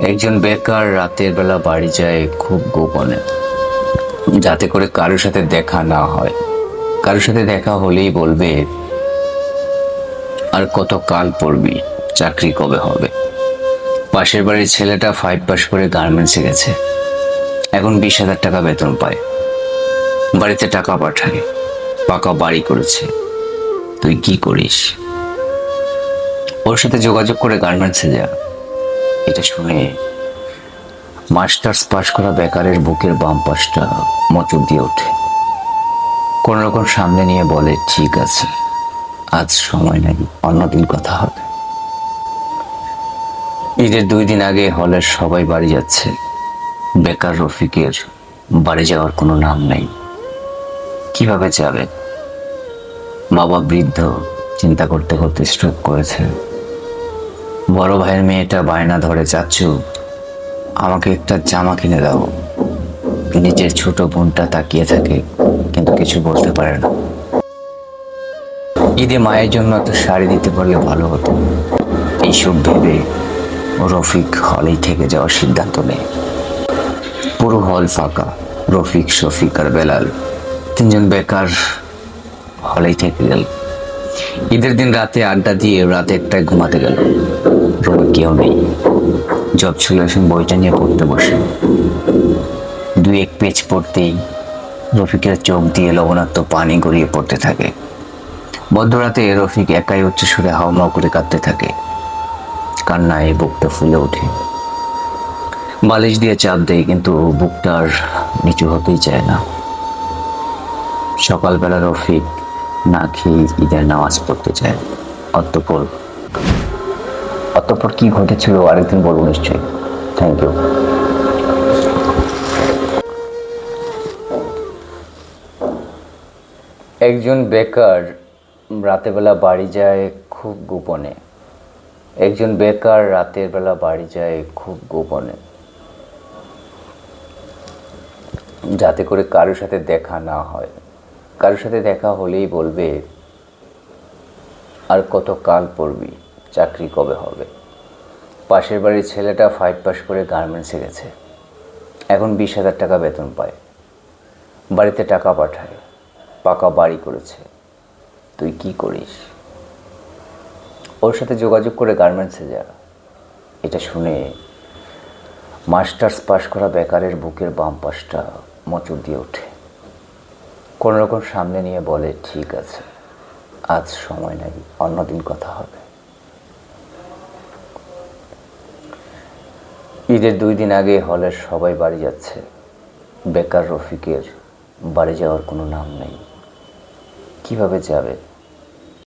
একজন বেকার রাতের বেলা বাড়ি যায় খুব গোপনে। যাতে করে কারোর সাথে দেখা না হয়। কারোর সাথে দেখা হলেই বলবে, আর কত কাল পড়বি? চাকরি কবে হবে? পাশের বাড়ির ছেলেটা ফাইভ পাস করে গার্মেন্টসে গেছে। এখন বিশ হাজার টাকা বেতন পায়। বাড়িতে টাকা পাঠায়। পাকা বাড়ি করেছে। তুই কি করিস? ওর সাথে যোগাযোগ করে গার্মেন্টসে যা। এটা শুনে মাস্টার্স পাশ করা বেকারের বুকের বাম পাশটা মচুর দিয়ে ওঠে। কোন রকম সামনে নিয়ে বলে, ঠিক আছে, আজ সময় নেই, অন্যদিন কথা হবে। ঈদের দুই দিন আগে হলের সবাই বাড়ি যাচ্ছে। বেকার রফিকের বাড়ি যাওয়ার কোনো নাম নেই। কীভাবে যাবে বাবা বৃদ্ধ চিন্তা করতে করতে স্ট্রোক করেছে। বড় ভাইয়ের মেয়েটা বায়না ধরে চাচ্ছু, আমাকে একটা জামা কিনে দাও। নিজের ছোট বোনটা তাকিয়ে থাকে, কিন্তু কিছু বলতে পারে না। ঈদে মায়ের জন্য একটা শাড়ি দিতে পারলে ভালো হতো। এইসব ভেবে রফিক হলেই থেকে যাওয়ার সিদ্ধান্ত নেয়। পুরো হল ফাঁকা, রফিক, শফিক আর বেলাল। তিনজন বেকার হলেই থেকে গেল। ঈদের দিন রাতে আড্ডা দিয়ে রাতে একটায় ঘুমাতে গেল। রুমে কেউ নেই। জব এসে বইটা নিয়ে পড়তে বসে দুই এক পেজ পড়তেই রফিকের চোখ দিয়ে লবণাক্ত পানি গড়িয়ে পড়তে থাকে। মধ্যরাতে রফিক একাই উচ্চ সুরে হাওমাও করে কাঁদতে থাকে। কান্নায় বুকটা ফুলে ওঠে। বালিশ দিয়ে চাপ দেয়, কিন্তু বুকটা আর নিচু হতেই চায় না। সকালবেলা রফিক না খেয়ে ঈদের নামাজ পড়তে চায়। অতঃপর অতঃপর কি ঘটেছিল আরেকদিন বলব নিশ্চয়ই। থ্যাংক ইউ একজন বেকার রাতেরবেলা বাড়ি যায় খুব গোপনে। একজন বেকার রাতের বেলা বাড়ি যায় খুব গোপনে। যাতে করে কারোর সাথে দেখা না হয়। কারোর সাথে দেখা হলেই বলবে, আর কত কাল পড়বি? চাকরি কবে হবে? পাশের বাড়ির ছেলেটা ফাইভ পাস করে গার্মেন্টসে গেছে। এখন বিশ হাজার টাকা বেতন পায়। বাড়িতে টাকা পাঠায়। পাকা বাড়ি করেছে। তুই কি করিস? ওর সাথে যোগাযোগ করে গার্মেন্টসে যা। এটা শুনে মাস্টার্স পাশ করা বেকারের বুকের বাম পাশটা মোচড় দিয়ে ওঠে। কোনো রকম সামনে নিয়ে বলে, ঠিক আছে, আজ সময় নেই, অন্যদিন কথা হবে। ঈদের দুই দিন আগে হলের সবাই বাড়ি যাচ্ছে। বেকার রফিকের বাড়ি যাওয়ার কোনো নাম নেই। কীভাবে যাবে?